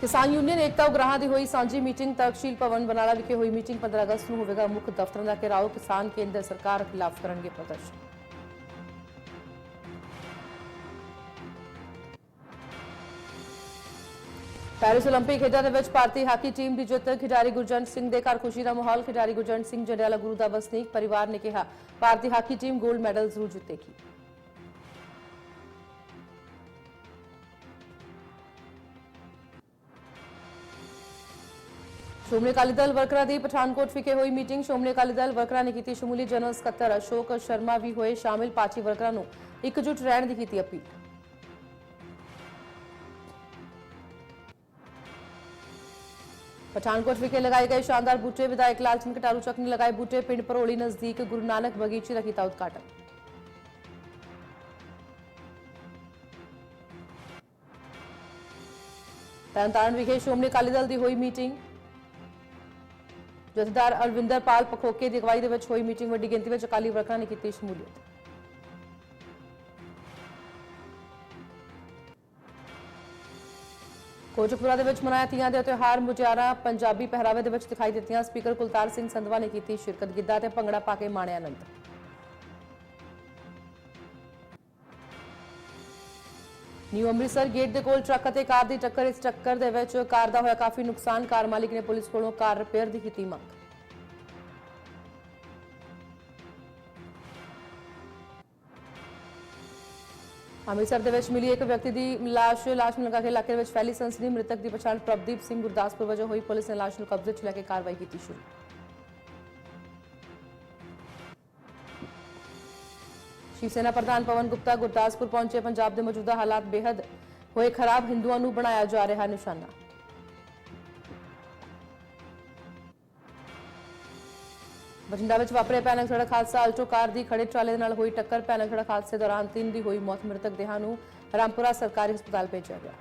ਕਿਸਾਨ ਯੂਨੀਅਨ ਏਕਤਾ ਉਗਰਾਹਾਂ ਦੀ ਹੋਈ ਸਾਂਝੀ ਮੀਟਿੰਗ ਤਕਸ਼ੀਲ ਭਵਨ ਬਨਾਲਾ ਵਿਖੇ ਹੋਈ ਮੀਟਿੰਗ 15 ਅਗਸਤ ਨੂੰ ਹੋਵੇਗਾ। ਮੁੱਖ ਦਫ਼ਤਰਾਂ ਦਾ ਘਿਰਾਓ ਕਿਸਾਨ ਕੇਂਦਰ ਸਰਕਾਰ ਖਿਲਾਫ ਕਰਨਗੇ ਪ੍ਰਦਰਸ਼ਨ। ਪੈਰਿਸ 올림픽 ਖੇਡਾਂ ਦੇ ਵਿੱਚ ਭਾਰਤੀ ਹਾਕੀ ਟੀਮ ਦੀ ਜਿੱਤ, ਖਿਡਾਰੀ ਗੁਰਜੰਟ ਸਿੰਘ ਦੇ ਘਰ ਖੁਸ਼ੀ ਦਾ ਮਾਹੌਲ, ਖਿਡਾਰੀ ਗੁਰਜੰਟ ਸਿੰਘ ਜੰਡਿਆਲਾ ਗੁਰੂ ਦਾ ਵਸਨੀਕ ਪਰਿਵਾਰ ਨੇ ਕਿਹਾ। ਭਾਰਤੀ ਹਾਕੀ ਟੀਮ 골ਡ ਮੈਡਲ ਜ਼ਰੂਰ ਜਿੱਤੇਗੀ। ਸ਼੍ਰੋਮਣੀ ਅਕਾਲੀ ਦਲ ਵਰਕਰਾਂ ਦੀ ਪਠਾਨਕੋਟ ਵਿਖੇ ਹੋਈ ਮੀਟਿੰਗ। ਸ਼੍ਰੋਮਣੀ ਅਕਾਲੀ ਦਲ ਵਰਕਰਾਂ ਨੇ ਕੀਤੀ ਸ਼ਮੂਲੀ ਜਨਰਲ ਸਕੱਤਰ ਅਸ਼ੋਕ ਸ਼ਰਮਾ ਵੀ ਹੋਏ ਸ਼ਾਮਿਲ। ਪਾਰਟੀ ਵਰਕਰਾਂ ਨੂੰ ਇਕਜੁੱਟ ਰਹਿਣ ਦੀ ਕੀਤੀ ਅਪੀਲ। ਪਠਾਨਕੋਟ ਵਿਖੇ ਲਗਾਏ ਗਏ ਸ਼ਾਨਦਾਰ ਬੂਟੇ ਵਿਧਾਇਕ ਲਾਲ ਸਿੰਘ ਕਟਾਰੂ ਚੱਕ ਨੇ ਲਗਾਏ ਬੂਟੇ। ਪਿੰਡ ਪਰੋਲੀ ਨਜ਼ਦੀਕ ਗੁਰੂ ਨਾਨਕ ਬਗੀਚੇ ਦਾ ਕੀਤਾ ਉਦਘਾਟਨ। ਤਰਨਤਾਰਨ ਵਿਖੇ ਸ਼੍ਰੋਮਣੀ ਅਕਾਲੀ ਦਲ ਦੀ ਹੋਈ ਮੀਟਿੰਗ। ਜਥੇਦਾਰ ਅਰਵਿੰਦਰ ਪਾਲ ਪਖੋਕੇ ਦੀ ਅਗਵਾਈ ਦੇ ਵਿੱਚ ਹੋਈ ਮੀਟਿੰਗ ਵੱਡੀ ਗਿਣਤੀ ਵਿੱਚ ਅਕਾਲੀ ਵਰਕਰਾਂ ਨੇ ਕੀਤੀ ਸ਼ਮੂਲੀਅਤ। ਕੋਟਕਪੁਰਾ ਦੇ ਵਿੱਚ ਮਨਾਇਆ ਤੀਆਂ ਦੇ ਤਿਉਹਾਰ ਮੁਟਿਆਰਾਂ ਪੰਜਾਬੀ ਪਹਿਰਾਵੇ ਦੇ ਵਿੱਚ ਦਿਖਾਈ ਦਿੱਤੀਆਂ। ਸਪੀਕਰ ਕੁਲਤਾਰ ਸਿੰਘ ਸੰਧਵਾ ਨੇ ਕੀਤੀ ਸ਼ਿਰਕਤ, ਗਿੱਧਾ ਤੇ ਭੰਗੜਾ ਪਾ ਕੇ ਮਾਣਿਆ ਆਨੰਦ। ਨਿਊ ਅੰਮ੍ਰਿਤਸਰ ਗੇਟ ਦੇ ਕੋਲ ਟਰੱਕ ਅਤੇ ਕਾਰ ਦੀ ਟੱਕਰ ਇਸ ਟੱਕਰ ਦੇ ਵਿੱਚ ਕਾਰ ਦਾ ਹੋਇਆ ਕਾਫੀ ਨੁਕਸਾਨ ਕਾਰ ਮਾਲਿਕ ਨੇ ਪੁਲਿਸ ਕੋਲੋਂ ਕਾਰ ਰਿਪੇਅਰ ਦੀ ਕੀਤੀ ਮੰਗ ਅੰਮ੍ਰਿਤਸਰ ਦੇ ਵਿੱਚ ਮਿਲੀ ਇੱਕ ਵਿਅਕਤੀ ਦੀ ਲਾਸ਼ ਲਾਸ਼ ਮਿਲਣ ਕੇ ਇਲਾਕੇ ਦੇ ਵਿੱਚ ਫੈਲੀ ਸੰਸਨੀ ਮ੍ਰਿਤਕ ਦੀ ਪਛਾਣ ਪ੍ਰਭਦੀਪ ਸਿੰਘ ਗੁਰਦਾਸਪੁਰ ਵਜੋਂ ਹੋਈ ਪੁਲਿਸ ਨੇ ਲਾਸ਼ ਨੂੰ ਕਬਜ਼ੇ 'ਚ ਲੈ ਕੇ ਕਾਰਵਾਈ ਕੀਤੀ ਸ਼ੁਰੂ ਸ਼ਿਵ ਸੈਨਾ ਪ੍ਰਧਾਨ ਪਵਨ ਗੁਪਤਾ ਗੁਰਦਾਸਪੁਰ ਪਹੁੰਚੇ। ਪੰਜਾਬ ਦੇ ਮੌਜੂਦਾ ਹਾਲਾਤ ਬੇहद ਹੋਏ ਖਰਾਬ। ਹਿੰਦੂਆਂ ਨੂੰ ਬਣਾਇਆ ਜਾ ਰਿਹਾ ਨਿਸ਼ਾਨਾ। ਬਠਿੰਡਾ ਵਿੱਚ ਵਾਪਰਿਆ ਭਿਆਨਕ ਸੜਕ ਹਾਦਸਾ ਆਲਟੋ ਕਾਰ ਦੀ ਖੜੇ ਟਰਾਲੇ ਦੇ ਨਾਲ ਹੋਈ ਟੱਕਰ। ਭਿਆਨਕ ਸੜਕ ਹਾਦਸੇ ਦੌਰਾਨ ਤਿੰਨ ਦੀ ਹੋਈ ਮੌਤ। ਮ੍ਰਿਤਕ ਦੇਹਾਂ ਨੂੰ ਰਾਮਪੁਰਾ ਸਰਕਾਰੀ ਹਸਪਤਾਲ ਭੇਜਿਆ ਗਿਆ।